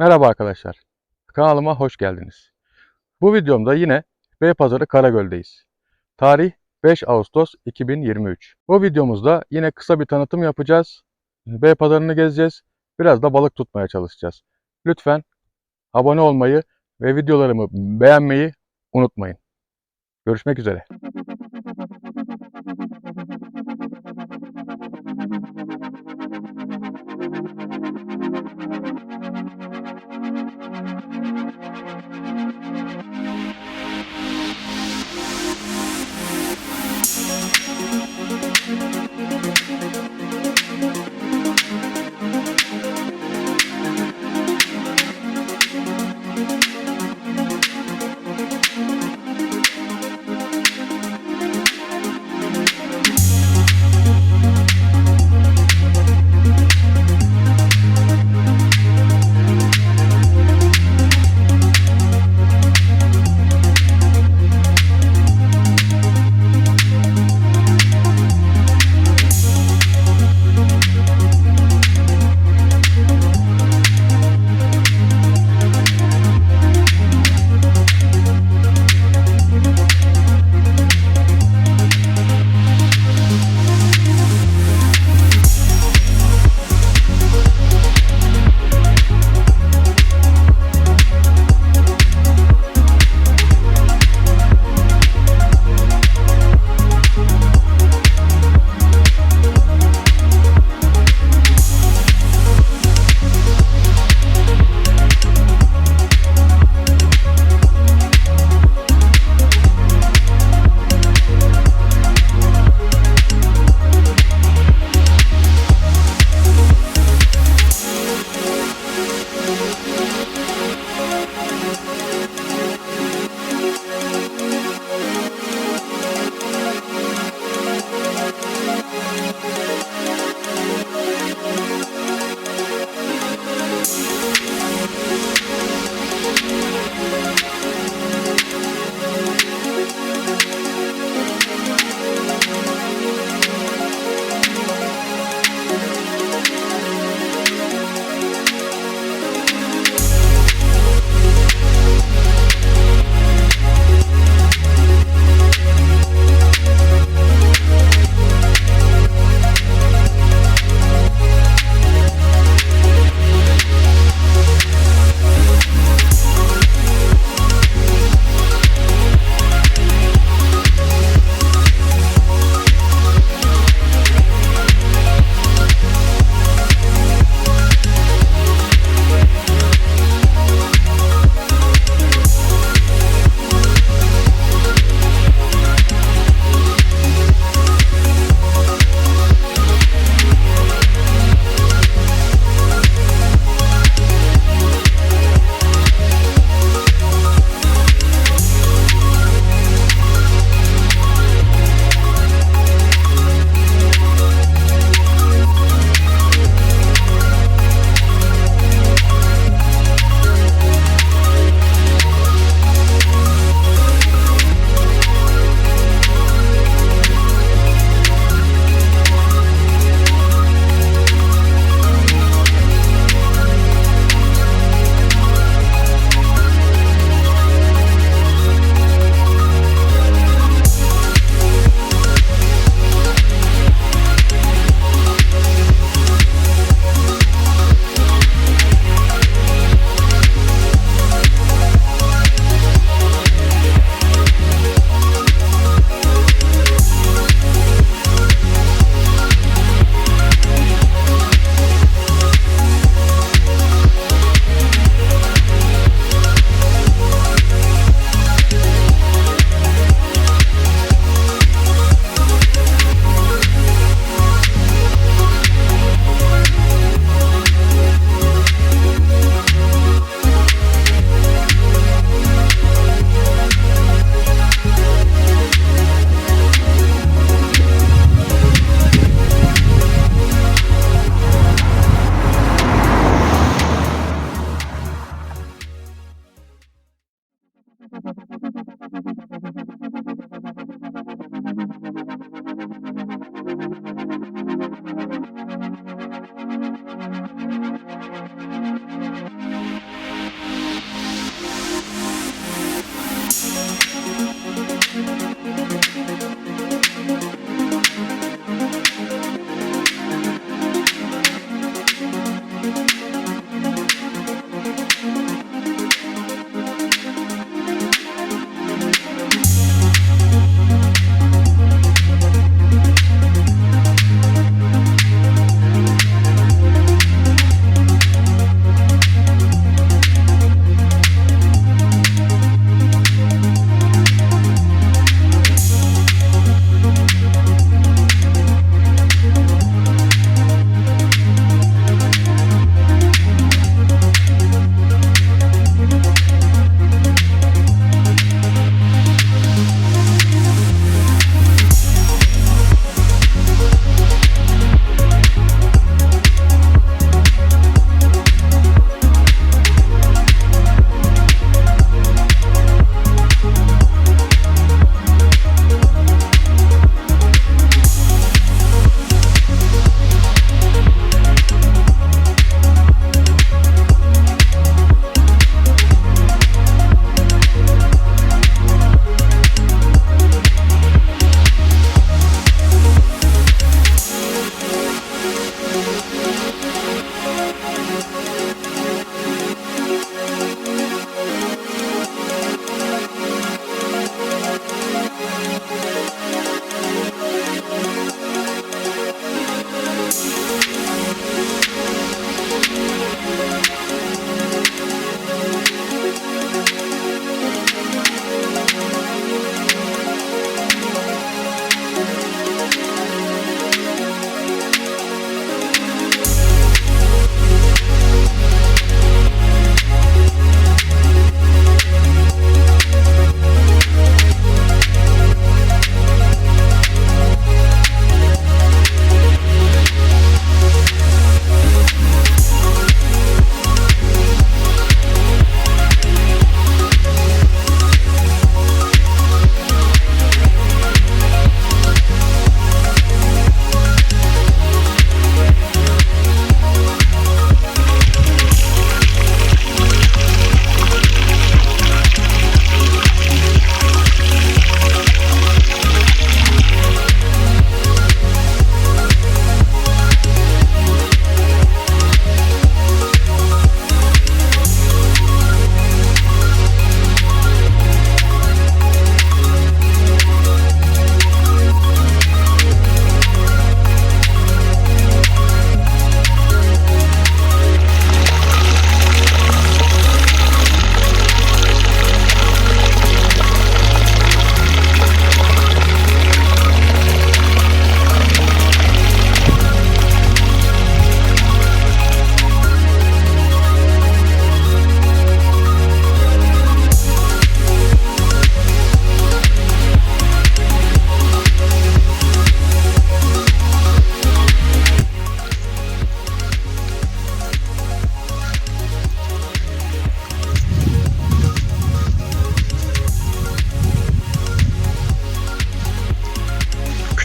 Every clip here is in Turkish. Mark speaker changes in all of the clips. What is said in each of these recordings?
Speaker 1: Merhaba arkadaşlar. Kanalıma hoş geldiniz. Bu videomda yine Beypazarı Karagöl'deyiz. Tarih 5 Ağustos 2023. Bu videomuzda yine kısa bir tanıtım yapacağız. Beypazarı'nı gezeceğiz. Biraz da balık tutmaya çalışacağız. Lütfen abone olmayı ve videolarımı beğenmeyi unutmayın. Görüşmek üzere.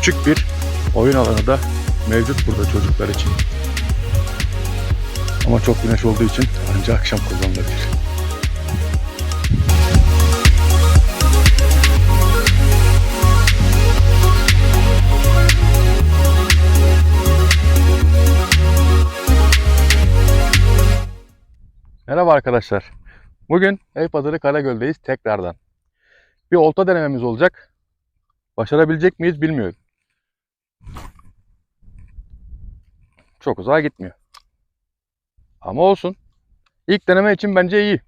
Speaker 1: Küçük bir oyun alanı da mevcut burada çocuklar için. Ama çok güneş olduğu için ancak akşam kullanılabilir. Merhaba arkadaşlar. Bugün Eypazarı Karagöl'deyiz tekrardan. Bir olta denememiz olacak. Başarabilecek miyiz bilmiyorum. Çok uzağa gitmiyor. Ama olsun. İlk deneme için bence iyi.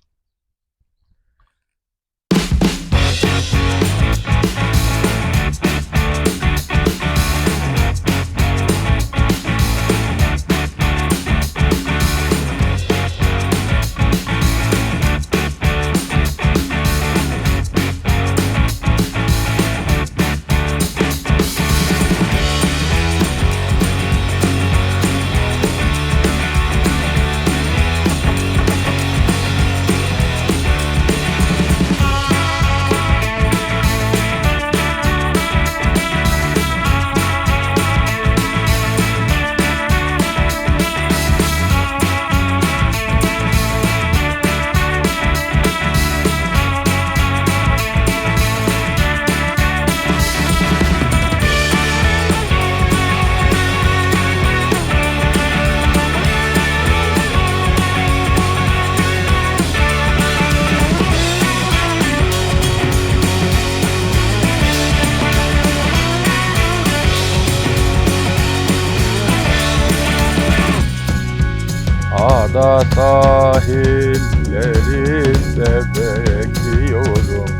Speaker 1: Ada sahillerinde bekliyorum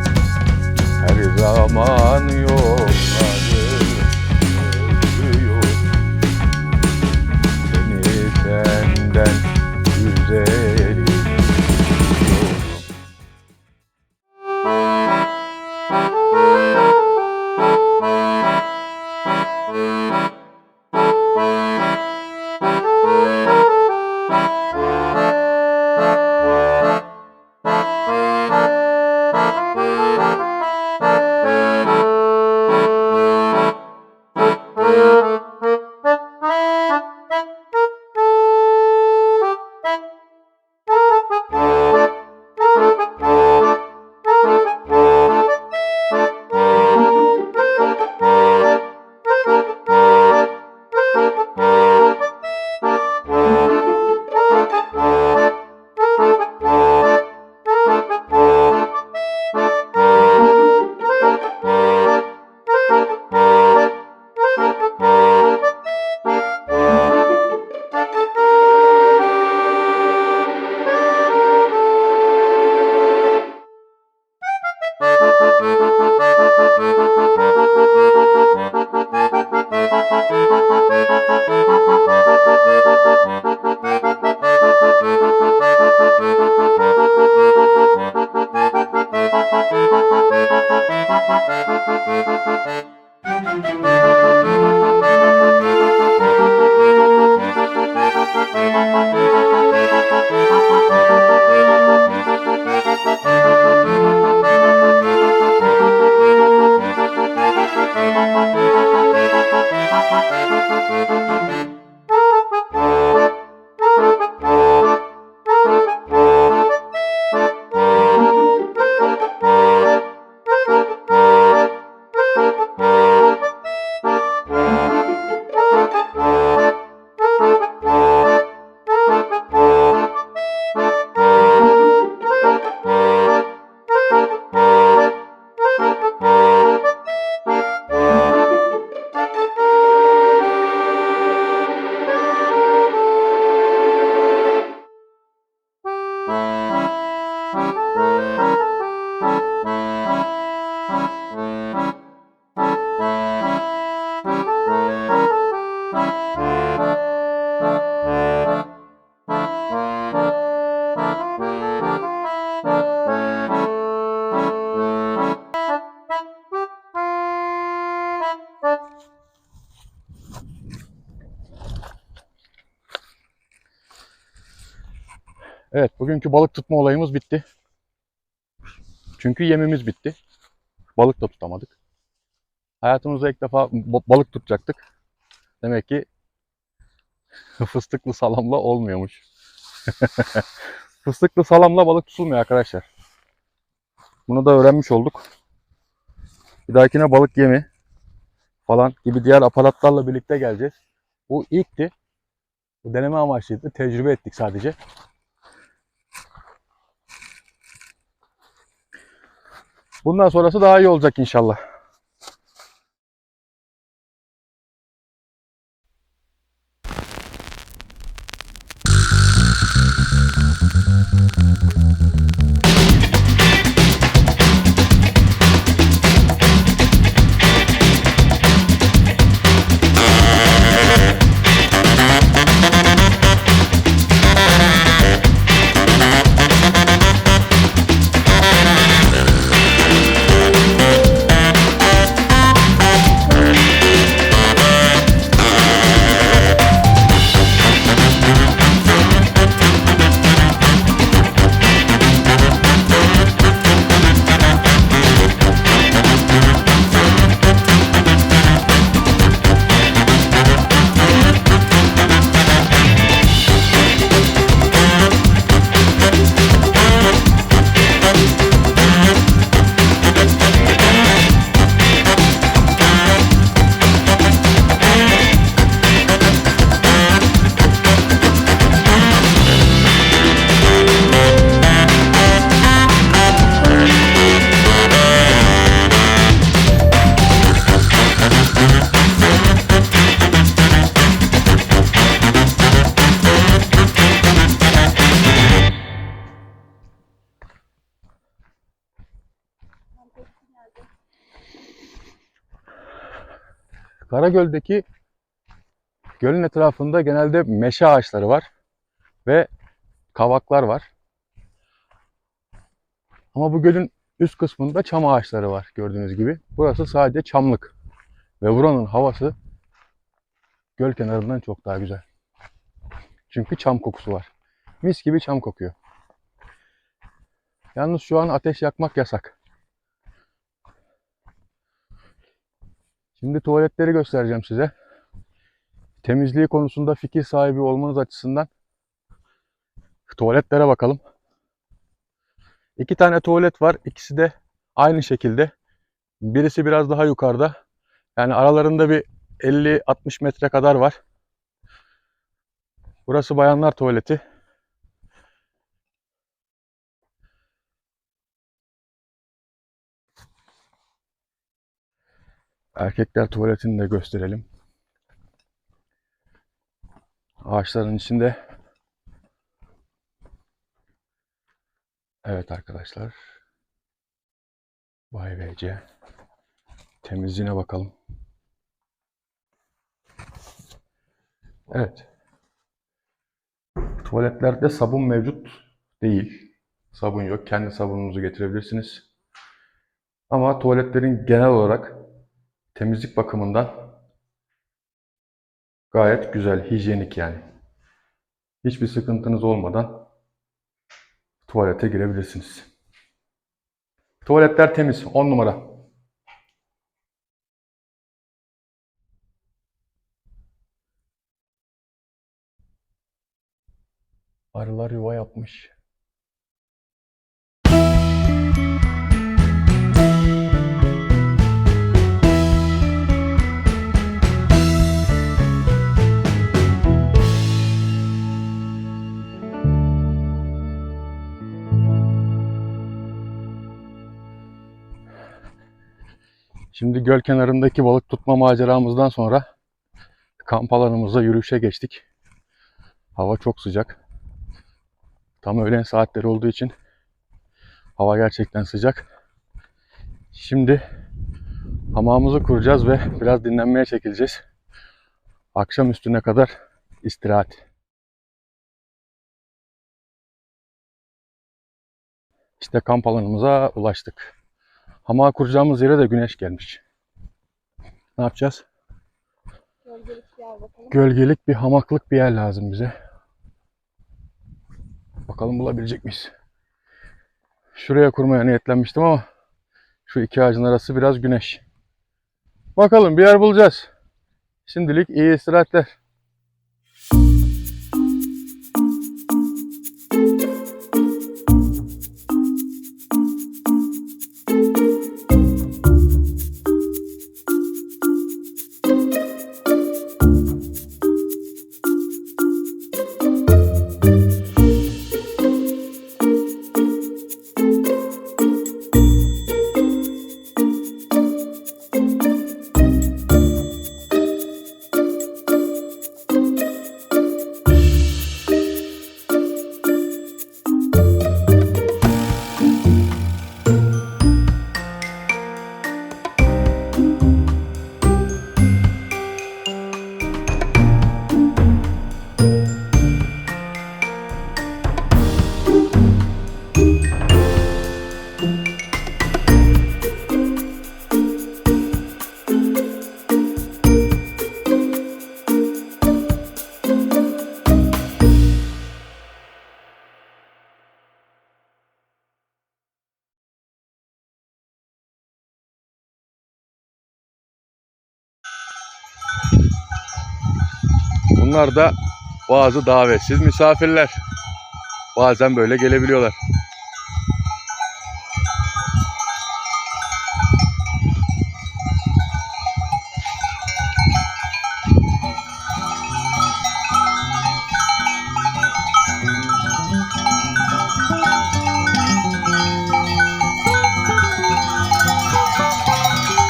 Speaker 1: Her zaman yolları özlüyorum Seni senden Evet, bugünkü balık tutma olayımız bitti. Çünkü yemimiz bitti. Balık da tutamadık. Hayatımızda ilk defa ba- balık tutacaktık. Demek ki fıstıklı salamla olmuyormuş. fıstıklı salamla balık tutulmuyor arkadaşlar. Bunu da öğrenmiş olduk. Bir dahakine balık yemi falan gibi diğer aparatlarla birlikte geleceğiz. Bu ilkti. Bu deneme amaçlıydı. Tecrübe ettik sadece. Bundan sonrası daha iyi olacak inşallah. Karagöl'deki gölün etrafında genelde meşe ağaçları var ve kavaklar var. Ama bu gölün üst kısmında çam ağaçları var gördüğünüz gibi. Burası sadece çamlık ve buranın havası göl kenarından çok daha güzel. Çünkü çam kokusu var. Mis gibi çam kokuyor. Yalnız şu an ateş yakmak yasak. Şimdi tuvaletleri göstereceğim size. Temizliği konusunda fikir sahibi olmanız açısından tuvaletlere bakalım. İki tane tuvalet var. İkisi de aynı şekilde. Birisi biraz daha yukarıda. Yani aralarında bir 50-60 metre kadar var. Burası bayanlar tuvaleti. Erkekler tuvaletini de gösterelim. Ağaçların içinde. Evet arkadaşlar. Vay BC. Temizliğine bakalım. Evet. Tuvaletlerde sabun mevcut değil. Sabun yok. Kendi sabununuzu getirebilirsiniz. Ama tuvaletlerin genel olarak temizlik bakımından gayet güzel, hijyenik yani. Hiçbir sıkıntınız olmadan tuvalete girebilirsiniz. Tuvaletler temiz, 10 numara. Arılar yuva yapmış. Şimdi göl kenarındaki balık tutma maceramızdan sonra kamp alanımızda yürüyüşe geçtik. Hava çok sıcak. Tam öğlen saatleri olduğu için hava gerçekten sıcak. Şimdi hamamımızı kuracağız ve biraz dinlenmeye çekileceğiz. Akşam üstüne kadar istirahat. İşte kamp alanımıza ulaştık. Hamağı kuracağımız yere de güneş gelmiş. Ne yapacağız?
Speaker 2: Gölgelik bir bakalım.
Speaker 1: Gölgelik bir hamaklık bir yer lazım bize. Bakalım bulabilecek miyiz? Şuraya kurmaya niyetlenmiştim ama şu iki ağacın arası biraz güneş. Bakalım bir yer bulacağız. Şimdilik iyi istirahatler. Bunlar da bazı davetsiz misafirler. Bazen böyle gelebiliyorlar.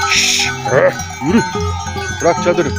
Speaker 1: Şşş, yürü. Bırak çadırı.